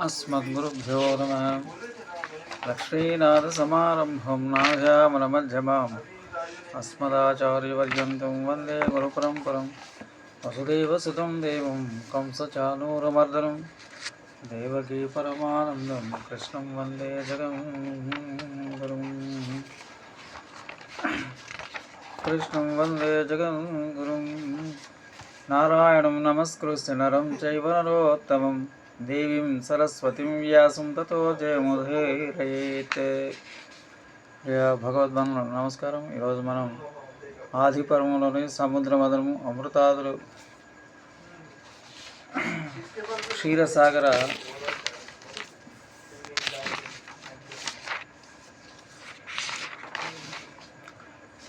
अस्मद्गुरुभ्यो नमः लक्ष्मीनाथसमारम्भं नाजामनमध्यमाम् अस्मदाचार्यपर्यन्तं वन्दे गुरुपरम्परं वसुदेवसुतं देवं कंसचानूरमर्दनं देवकी परमानन्दं कृष्णं वन्दे जगं गुरुं कृष्णं वन्दे जगं गुरुं नारायणं नमस्कृत्य नरं चैव नरोत्तमं దేవీం సరస్వతిం వ్యాసం తతో జయముధీరయేత్ భగవద్బంధులు నమస్కారం ఈరోజు మనం ఆదిపర్వంలోని సముద్ర మదనము అమృతాదులు క్షీరసాగర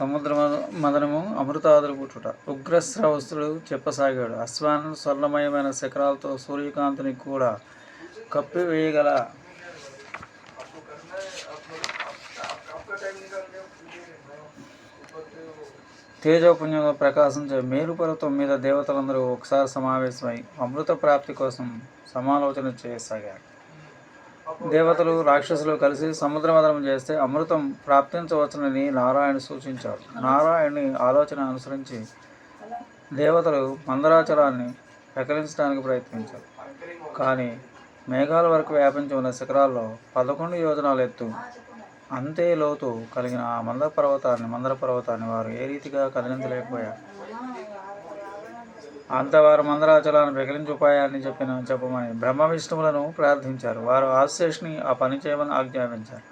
సముద్ర మద- మదనము అమృతాదులు పుట్టుట. ఉగ్రశ్రవస్తుడు చెప్పసాగాడు అశ్వాన్ స్వర్ణమయమైన శిఖరాలతో సూర్యకాంతిని కూడా కప్పివేయగల తేజోపుణ్యం ప్రకాశించే మేలుపర్వతం మీద దేవతలందరూ ఒకసారి సమావేశమై అమృత ప్రాప్తి కోసం సమాలోచన చేయసాగారు. దేవతలు రాక్షసులు కలిసి సముద్రమదనం చేస్తే అమృతం ప్రాప్తించవచ్చునని నారాయణ సూచించాడు నారాయణుని ఆలోచన అనుసరించి దేవతలు మందరాచలాన్ని పెకలించడానికి ప్రయత్నించారు. కానీ మేఘాల వరకు వ్యాపించి ఉన్న శిఖరాల్లో పదకొండు యోజనాల ఎత్తు అంతే లోతు కలిగిన ఆ మందర పర్వతాన్ని మందర పర్వతాన్ని వారు ఏ రీతిగా కదిలించలేకపోయారు. అంతవారు మందరాచలాన్ని పెకిలించి ఉపాయాన్ని చెప్పిన చెప్పమని బ్రహ్మ విష్ణువులను ప్రార్థించారు. వారు ఆశేషుని ఆ పని చేయమని ఆజ్ఞాపించారు.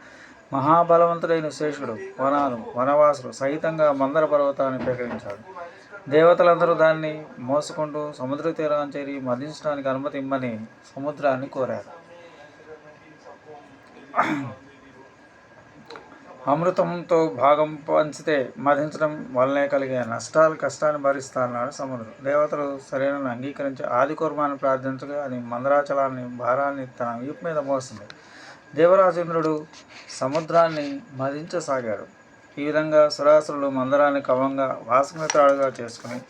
మహాబలవంతుడైన శేషుడు వనాలు వనవాసులు సహితంగా మందర పర్వతాన్ని ప్రకటించారు. దేవతలందరూ దాన్ని మోసుకుంటూ సముద్ర తీరాన్ని చేరి మరణించడానికి అనుమతి ఇమ్మని సముద్రాన్ని కోరారు. అమృతంతో భాగం పంచితే మధించడం వల్లనే కలిగే నష్టాలు కష్టాన్ని భరిస్తానన్నాడు సముద్రం దేవతలు సరైన అంగీకరించి ఆది కుర్మాన్ని ప్రార్థించగా అది మందరాచలాన్ని భారాన్ని తన వీపు మీద మోస్తుంది దేవరాజేంద్రుడు సముద్రాన్ని మదించసాగాడు ఈ విధంగా సురాసురులు మందరాన్ని కవంగా వాసమిత్రాడుగా చేసుకుని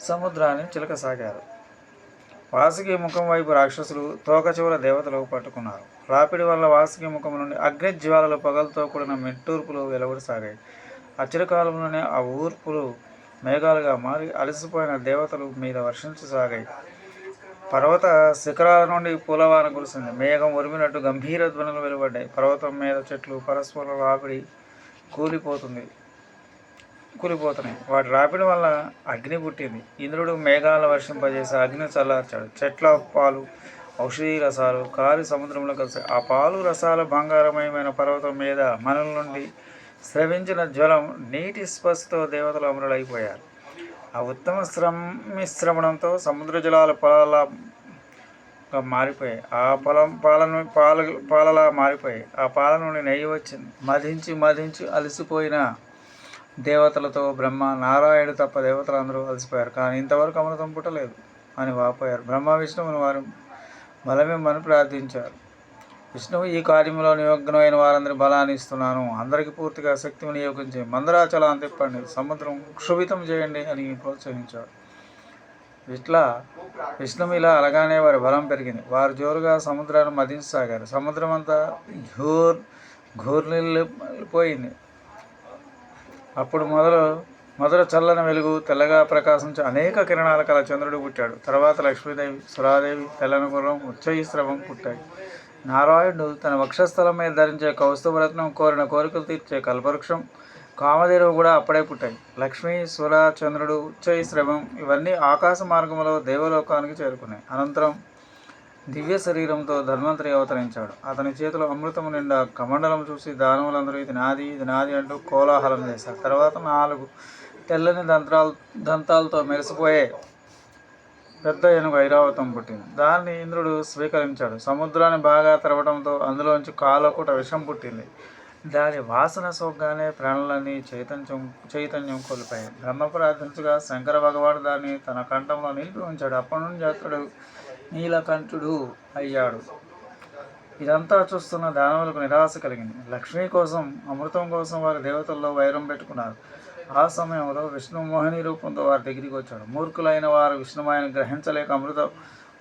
సముద్రాన్ని చిలకసాగారు. వాసుకి ముఖం వైపు రాక్షసులు తోక చివర దేవతలు పట్టుకున్నారు. రాపిడి వల్ల వాసుకి ముఖం నుండి అగ్ని జ్వాలలు పగలతో కూడిన మెట్టూర్పులు వెలువడసాగాయి. అచిరకాలంలోనే ఆ ఊర్పులు మేఘాలుగా మారి అలసిపోయిన దేవతలు మీద వర్షించసాగాయి. పర్వత శిఖరాల నుండి పూలవాన కురిసింది. మేఘం ఉరిమినట్టు గంభీర ధ్వనులు వెలువడ్డాయి. పర్వతం మీద చెట్లు పరస్పర రాపిడి కూలిపోతుంది. కూలిపోతున్నాయి. వాటి రాపిడి వల్ల అగ్ని పుట్టింది. ఇంద్రుడు మేఘాల వర్షింపజేసి అగ్ని చల్లార్చాడు. చెట్ల పాలు ఔషధీ రసాలు కాలి సముద్రంలో కలిసి ఆ పాలు రసాల బంగారమయమైన పర్వతం మీద మనల నుండి స్రవించిన జ్వలం నీటి స్పర్శతో దేవతలు అమరులైపోయారు. ఆ ఉత్తమ శ్రమిశ్రమణంతో సముద్ర జలాల పొలాల మారిపోయాయి. ఆ పొలం పాలను పాల పాలలా మారిపోయాయి. ఆ పాల నుండి నెయ్యి వచ్చింది. మధించి మధించి అలసిపోయిన దేవతలతో బ్రహ్మ నారాయణుడు తప్ప దేవతలు అందరూ అలసిపోయారు. కానీ ఇంతవరకు అమృతం పుట్టలేదు. అని వాపోయారు. బ్రహ్మ విష్ణువుని వారు బలమిమ్మని ప్రార్థించారు. విష్ణువు ఈ కార్యంలో నిమగ్నమైన వారందరి బలాన్ని ఇస్తున్నాను. అందరికీ పూర్తిగా శక్తి వినియోగించి మందరాచలాన్ని తిప్పండి. సముద్రం క్షుభితం చేయండి అని ప్రోత్సహించాడు ఇట్లా విష్ణువు ఇలా అలాగానే వారి బలం పెరిగింది. వారు జోరుగా సముద్రాన్ని మదించసాగారు. సముద్రం అంతా ఘోర్ ఘోర్నిల్లిపోయింది. అప్పుడు మొదలు మొదలు చల్లని వెలుగు తెల్లగా ప్రకాశించి అనేక కిరణాల కల చంద్రుడు పుట్టాడు. తర్వాత లక్ష్మీదేవి సురాదేవి తెల్లని గుర్రం ఉచ్చయిస్రవం పుట్టాయి. నారాయణుడు తన వక్షస్థలం మీద ధరించే కౌస్తుభరత్నం కోరిన కోరికలు తీర్చే కల్పవృక్షం కామధేనువు కూడా అప్పుడే పుట్టాయి. లక్ష్మీ సుర చంద్రుడు ఉచ్చయి శ్రవం ఇవన్నీ ఆకాశ మార్గంలో దేవలోకానికి చేరుకున్నాయి. అనంతరం దివ్య శరీరంతో ధన్వంతరి అవతరించాడు. అతని చేతిలో అమృతం నిండా కమండలం చూసి దానవులందరూ ఇది నాది ఇది నాది అంటూ కోలాహలం చేశారు. తర్వాత నాలుగు తెల్లని దంతాలు దంతాలతో మెరిసిపోయే పెద్ద ఏనుగు ఐరావతం పుట్టింది. దాన్ని ఇంద్రుడు స్వీకరించాడు. సముద్రాన్ని బాగా తెరవడంతో అందులోంచి కాలకూట విషం పుట్టింది. దాని వాసన సోగ్గానే ప్రాణులన్నీ చైతన్యం చైతన్యం కోల్పోయాయి. బ్రహ్మ ప్రార్థించగా శంకర భగవాడు దాన్ని తన కంఠంలో నిలిపి ఉంచాడు. అప్పటి నుండి అతడు నీలకంఠుడు అయ్యాడు. ఇదంతా చూస్తున్న దానవులకు నిరాశ కలిగింది. లక్ష్మీ కోసం అమృతం కోసం వారి దేవతల్లో వైరం పెట్టుకున్నారు. ఆ సమయంలో విష్ణుమోహిని రూపంతో వారి దగ్గరికి వచ్చాడు. మూర్ఖులైన వారు విష్ణుమాయను గ్రహించలేక అమృత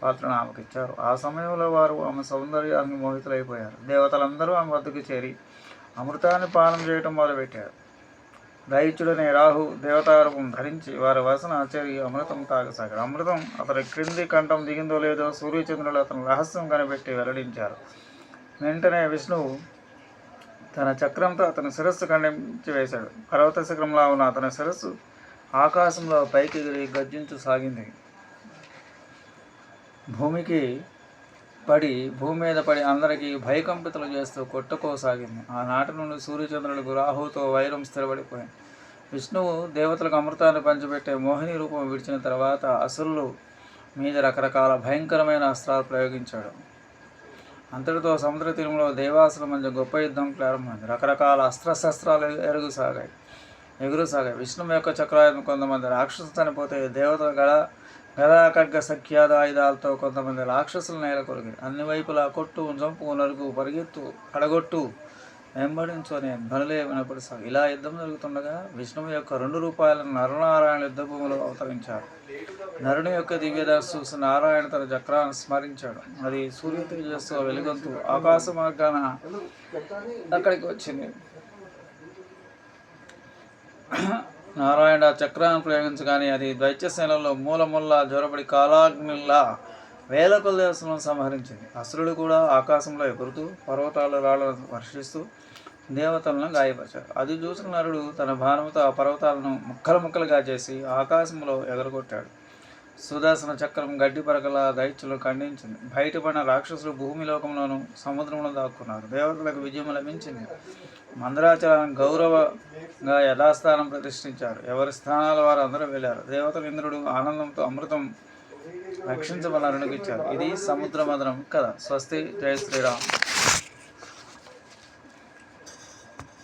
పాత్రను ఆమెకు ఇచ్చారు ఆ సమయంలో వారు ఆమె సౌందర్యానికి మోహితులైపోయారు. దేవతలందరూ ఆమె వద్దకు చేరి అమృతాన్ని పానం చేయటం మొదలుపెట్టారు. దైత్యుడనే రాహు దేవతారూపం ధరించి వారి వాసన చేరి అమృతం తాగసాగాడు. అమృతం అతని క్రింది కంఠం దిగిందో లేదో సూర్యచంద్రులు అతను రహస్యం కనిపెట్టి వెల్లడించారు. వెంటనే విష్ణువు తన చక్రంతో అతని శిరస్సు ఖండించి వేశాడు. పర్వత శిఖరంలో ఉన్న అతని శిరస్సు ఆకాశంలో పైకి ఎగిరి గర్జించు సాగింది. భూమికి పడి భూమి మీద పడి అందరికీ భయకంపితలు చేస్తూ కొట్టుకోసాగింది. ఆనాటి నుండి సూర్యచంద్రులకు రాహుతో వైరం స్థిరపడిపోయింది. విష్ణువు దేవతలకు అమృతాన్ని పంచిపెట్టే మోహిని రూపం విడిచిన తర్వాత అసురులు మీద రకరకాల భయంకరమైన అస్త్రాలు ప్రయోగించాడు. అంతటితో సముద్ర తీరంలో దేవాసుల మధ్య గొప్ప యుద్ధం ప్రారంభమైంది. రకరకాల అస్త్రశస్త్రాలు ఎరుగుసాగాయి ఎగురుసాగాయి. విష్ణువు యొక్క చక్రాయుధం కొంతమంది రాక్షసు చనిపోతే దేవతల గడ గదా సఖ్యాదాయుధాలతో సఖ్యాద ఆయుధాలతో కొంతమంది రాక్షసులు నేల కొరిగి అన్ని వైపులా కొట్టు చంపు నరుకు పరిగెత్తు పడగొట్టు వెంబడించు అనే ధ్వనులే వినపడిసాగు ఇలా యుద్ధం జరుగుతుండగా విష్ణువు యొక్క రెండు రూపాయలను నరనారాయణ యుద్ధ భూమిలో అవతరించారు నరుని యొక్క దివ్యదర్శ చూసి నారాయణ తన చక్రాన్ని స్మరించాడు. అది సూర్య తేజస్సు వెలుగొంతు ఆకాశ మార్గాన అక్కడికి వచ్చింది. నారాయణ చక్రాన్ని ప్రయోగించగానే అది దైత్యసేనలో మూలముల్లా జ్వరపడి కాలాగ్నిల్లా వేల కొలదేశంలో సంహరించింది. అసురుడు కూడా ఆకాశంలో ఎగురుతూ పర్వతాల రాళ్ళను వర్షిస్తూ దేవతలను గాయపరిచారు అది చూసిన నరుడు తన భారముతో ఆ పర్వతాలను ముక్కలు ముక్కలుగా చేసి ఆకాశంలో ఎగరగొట్టాడు. సుదర్శన చక్రం గడ్డి పరకల దైత్యులు ఖండించింది. బయటపడిన రాక్షసులు భూమి లోకంలోను సముద్రంలో దాక్కున్నారు. దేవతలకు విజయం లభించింది. మందరాచలాన్ని గౌరవంగా యథాస్థానం ప్రతిష్ఠించారు. ఎవరి స్థానాల వారు అందరూ వెళ్ళారు. దేవతలు ఇంద్రుడు ఆనందంతో అమృతం రక్షించబడాలని ఇచ్చారు ఇది సముద్ర మదనం కదా స్వస్తి. జయ శ్రీరామ్.